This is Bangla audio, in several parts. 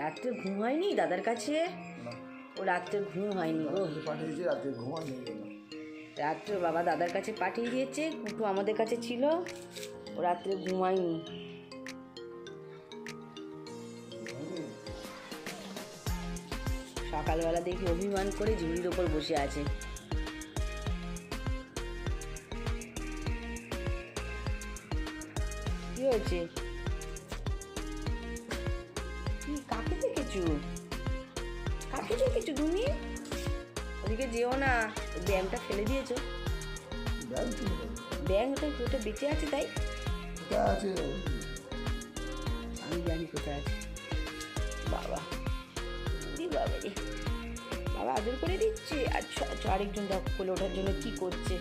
রাত্রে ঘুম হয়নি দাদার কাছে? ও রাত্রে ঘুম হয়নি ও পাঠিয়েছি রাত্রে নেই জন্য। রাত্রে বাবা দাদার কাছে পাঠিয়ে দিয়েছে কুটু আমাদের কাছে ছিল ও রাত্রে ঘুমায়নি সকালবেলা দেখি অভিমান করে ঝুড়ির ওপর বসে আছে। কি হয়েছে? ওদিকে যেও না, ব্যায়ামটা ফেলে দিয়েছ। দেবো। ওটা বেঁচে আছে তাই? আছে আমি জানি কোথায় আছে। বাবা দি বাবা রে। বাবা, আদর করে দিচ্ছে। আর আরেকজন কোলে ওঠার জন্য কি করছে।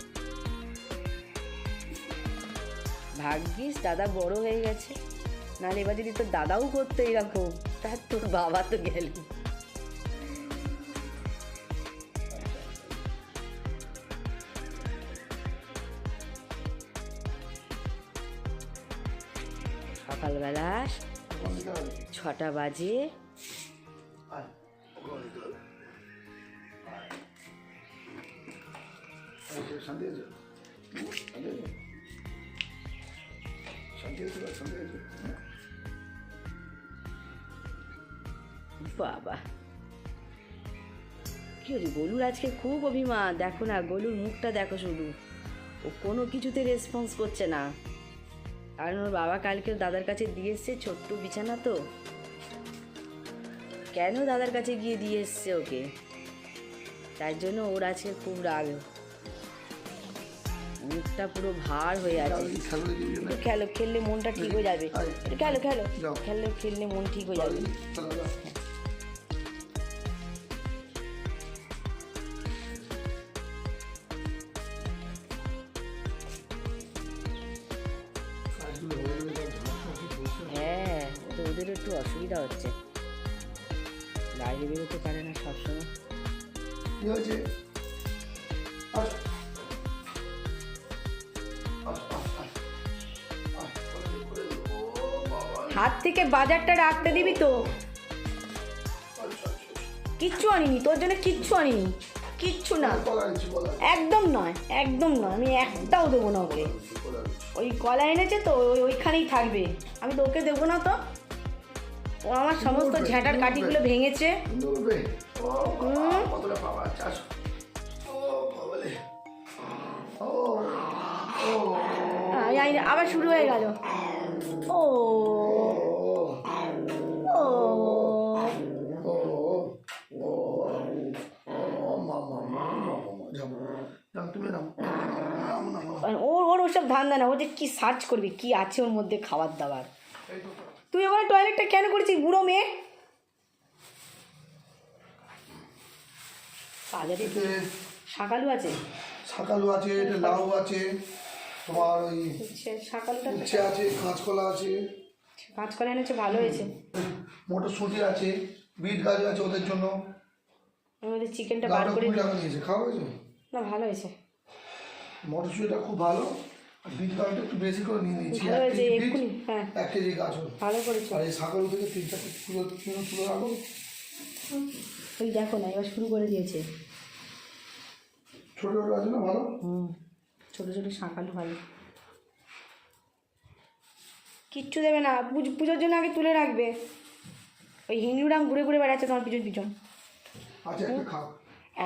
ভাগ্যিস দাদা বড় হয়ে গেছে। নাহলে এবার যদি তোর দাদাও করতো এরকম তার তোর বাবা তো গেল শান্তি ছটা বাজে। বাবা। কি হচ্ছে গলুর আজকে খুব অভিমান। দেখো না, গলুর মুখটা দেখো শুধু। ও কোনো কিছুতে রেসপন্স করছে না। কারণ ওর বাবা কালকে দাদার কাছে দিয়ে এসছে ছোট্ট বিছানা তো। কেন দাদার কাছে গিয়ে দিয়ে এসছে ওকে? তার জন্য ওর আজকে খুব রাগ। মুখটা পুরো ভার হয়ে আছে। খেলো খেললে মনটা ঠিক হয়ে যাবে। খেলো খেলো। খেললে খেললে মন ঠিক হয়ে যাবে। ওদের একটু অসুবিধা হচ্ছে। বাইরে বেরোতে পারে না সবসময়। কি হয়েছে? হাত থেকে বাজারটা রাখতে দিবি তো। কিচ্ছু আনিনি তোর জন্য কিচ্ছু আনিনি। কিচ্ছু না। একদম নয় একদম নয়। আমি একটাও দেবো না ওকে। ওই কলা এনেছে তো ওই ওইখানেই থাকবে। আমি তো ওকে দেবো না তো। ও আমার সমস্ত ঝ্যাঁটার কাঠিগুলো ভেঙেছে। আবার শুরু হয়ে গেল। ও। ওর ওর ওসব ধান্দা না ও যে কি সার্চ করবে কি আছে ওর মধ্যে খাবার দাবার। তুই ওখানে টয়লেটটা কেন করেছিস বুড়ো মেয়ে? বাজারে এতে শাকালু আছে? শাকালু আছে এটা লাউ আছে তোমার ওই শাকালুটা উচ্ছে আছে কাঁচকলা আছে। কাঁচকলা এনেছে ভালো হয়েছে। মটরশুঁটি আছে বিট গাছ আছে ওদের জন্য। মধ্যে চিকেনটা বার করে খাওয়া হয়েছে? না ভালো হয়েছে। মটরশুঁটিটা খুব ভালো। একটু বেশি করে নিয়ে নিয়েছি। ভালো হয়েছে এক্ষুনি হ্যাঁ। এক কেজি গাজর। ভালো করেছ। আর এই থেকে তিন চারটে তুলে রাখো ওই দেখো না এবার শুরু করে দিয়েছে। ছোটো ছোটো আছে না ভালো? হুম ছোটো ছোটো শাঁকালু ভালো। কিচ্ছু দেবে না পুজো পুজোর জন্য আগে তুলে রাখবে। ওই হিন্দুরাম ঘুরে ঘুরে বেড়াচ্ছে তোমার পিছন পিছন। খাও।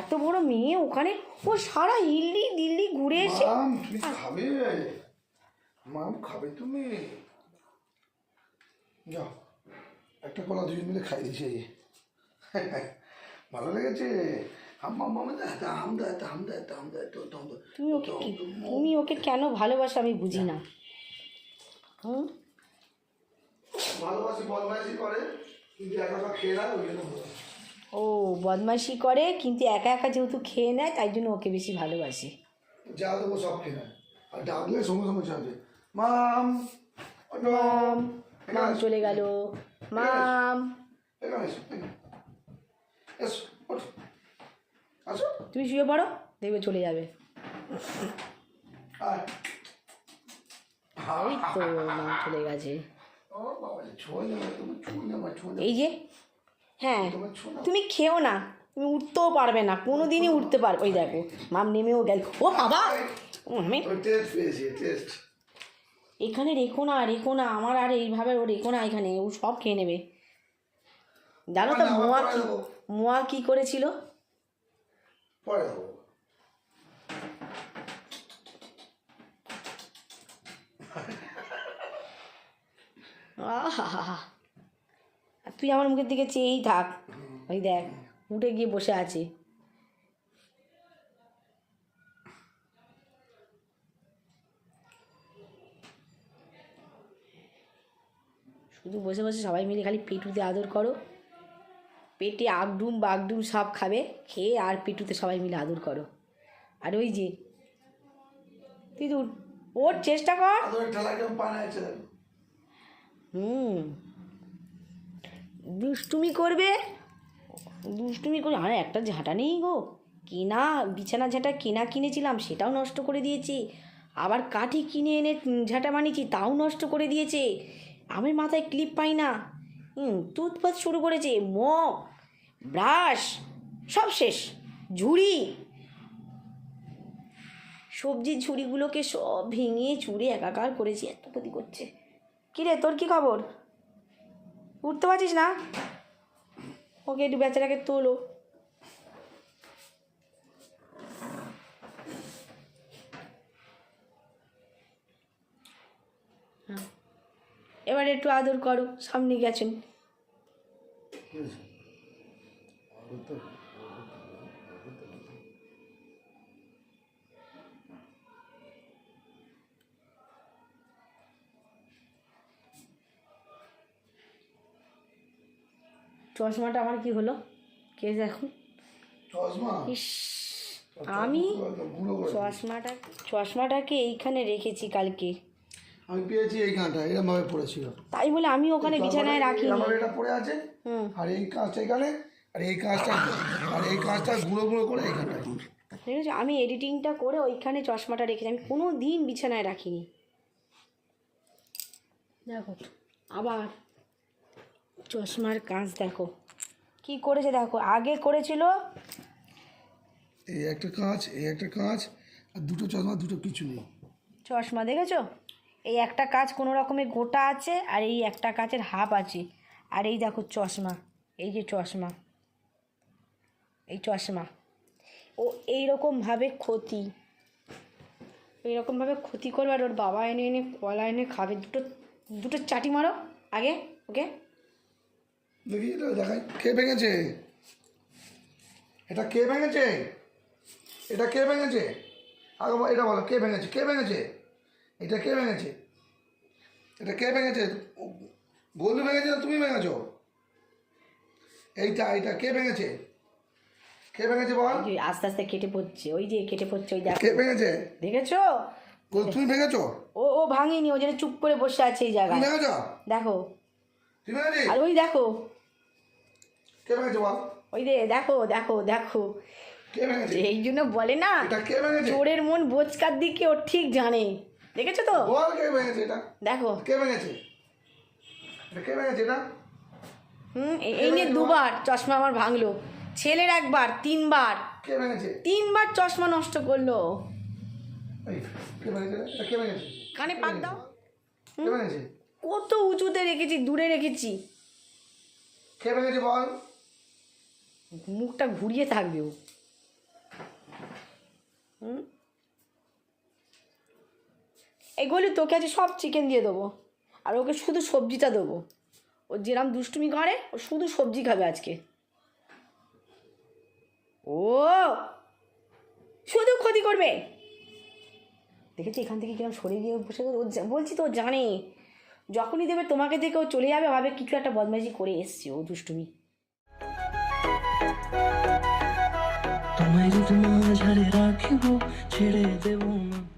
এত বড় মেয়ে ওখানে ও সারা হিল্লি দিল্লি ঘুরে এসে মাম তুমি খাবে মাম খাবে তুমি যাও একটা কলা দুজন মিলে খাই দিয়েছে ভালো লেগেছে তুমি ওকে তুমি ওকে কেন ভালোবাসো আমি বুঝি না হুম ভালোবাসি বদমাইশি করে কিন্তু একা খেয়ে না ওই জন্য ভালো। ও বদমাইশি করে কিন্তু একা একা যেহেতু খেয়ে নেয় তাই জন্য ওকে বেশি ভালোবাসি। যা দেবো সব খেয়ে নেয়। আর ডাকলে সঙ্গে সঙ্গে চাবে মাম। মাম মাম চলে গেল। মাম। তুমি শুয়ে পড়ো দেখবে চলে যাবে। এই তো চলে গেছে। এই যে হ্যাঁ। তুমি খেও না। তুমি উঠতেও পারবে না। কোনো দিনই উঠতে পারবে। ওই দেখো মাম নেমেও গেল। ও বাবা! আমি এখানে রেখো না রেখো না। আমার আর এইভাবে ও রেখো না এখানে। ও সব খেয়ে নেবে। জানো তো মোয়া কি মোয়া কি করেছিল? আহা তুই আমার মুখের দিকে চেয়েই থাক। ওই দেখ উঠে গিয়ে বসে আছে। শুধু বসে বসে সবাই মিলে খালি পেটুতে আদর করো। পেটে আগডুম বাগডুম সব খাবে খেয়ে আর পেটুতে সবাই মিলে আদর করো। আর ওই যে তুই তো ওর চেষ্টা কর। হুম। দুষ্টুমি করবে? দুষ্টুমি করে আরে, একটা ঝাঁটা নেই গো। কেনা, বিছানা ঝাঁটা কেনা কিনেছিলাম, সেটাও নষ্ট করে দিয়েছে। আবার কাঠি কিনে এনে ঝাঁটা বানিয়েছি, তাও নষ্ট করে দিয়েছে। আমি মাথায় ক্লিপ পাই না। টুথপাত শুরু করেছে, মগ, ব্রাশ, সব শেষ। ঝুড়ি। সবজির ঝুড়িগুলোকে সব ভেঙে চুড়ে একাকার করেছি, এত ক্ষতি করছে। কিরে, তোর কি খবর? উঠতে পারছিস না? ওকে একটু বেচারাকে তোলো। হ্যাঁ। এবার একটু আদর করো সামনে গেছেন। চশমাটা আমার কি হলো? কে চশমা? ইস আমি চশমাটা চশমাটাকে এইখানে রেখেছি কালকে। আমি পেয়েছি এইখানটা এরকম ভাবে পড়েছিল। তাই বলে আমি ওখানে বিছানায় রাখি আমার এটা পড়ে আছে। আর এই কাজটা এখানে আর এই কাজটা আর এই কাজটা গুঁড়ো গুঁড়ো করে এইখানটায় দেখেছ আমি এডিটিংটা করে ওইখানে চশমাটা রেখেছি। আমি কোনো দিন বিছানায় রাখিনি। দেখো আবার চশমার কাজ দেখো। কি করেছে দেখো? আগে করেছিল? এই একটা কাজ এই একটা কাজ আর দুটো চশমা দুটো কিছু নেই। চশমা দেখেছ? এই একটা কাজ কোনো রকমের গোটা আছে আর এই একটা কাচের হাফ আছে। আর এই দেখো চশমা এই যে চশমা এই চশমা। ও এইরকমভাবে ক্ষতি এইরকমভাবে ক্ষতি করবে আর ওর বাবা এনে এনে কলা এনে খাবে। দুটো দুটো চাটি মারো আগে ওকে? দেখি এটা দেখাই। কে ভেঙেছে? এটা কে ভেঙেছে? এটা কে ভেঙেছে? আগে এটা বলো কে ভেঙেছে? কে ভেঙেছে? এটা কে ভেঙেছে? এটা কে ভেঙেছে? গোলু ভেঙেছে না তুমি ভেঙেছো? এইটা এইটা কে ভেঙেছে? কে ভেঙেছে বল? আস্তে আস্তে কেটে পড়ছে ওই যে কেটে পড়ছে ওই কে ভেঙেছে? দেখেছ? গোল তুমি ভেঙেছো? ও ও ভাঙেনি ও যেন চুপ করে বসে আছে এই জায়গায়। ভেঙেছো? দেখো। আর ওই দেখো। কে ভেঙেছে বল? ওই যে দেখো দেখো দেখো। এই জন্য বলে না চোরের মন বোচকার দিকে ও ঠিক জানে। দেখেছ তো? বল কে ভেঙেছে এটা। দেখো। কে ভেঙেছে? কে ভেঙেছে এটা? হুম এই- নিয়ে দুবার চশমা আমার ভাঙলো। ছেলের একবার তিনবার। কে ভেঙেছে? তিনবার চশমা নষ্ট করল। রে? কানে পাক দাও। কত উঁচুতে রেখেছি দূরে রেখেছি। কে ভেঙেছে বল? মুখটা ঘুরিয়ে থাকবে ও। হুম? এগুলি তোকে আছে সব চিকেন দিয়ে দেবো। আর ওকে শুধু সবজিটা দেবো। ও যেরম দুষ্টুমি করে, ও শুধু সবজি খাবে আজকে। ও! শুধু ক্ষতি করবে। দেখেছি, এখান থেকে কিরম সরে গিয়ে বসে? ও বলছি তো জানে। যখনই দেবে তোমাকে দেখে ও চলে যাবে, ভাবে কিছু একটা বদমাইশি করে এসছে ও দুষ্টুমি। তোমায় তোমার ঝাড়ে রাখিব ছেড়ে দেব না।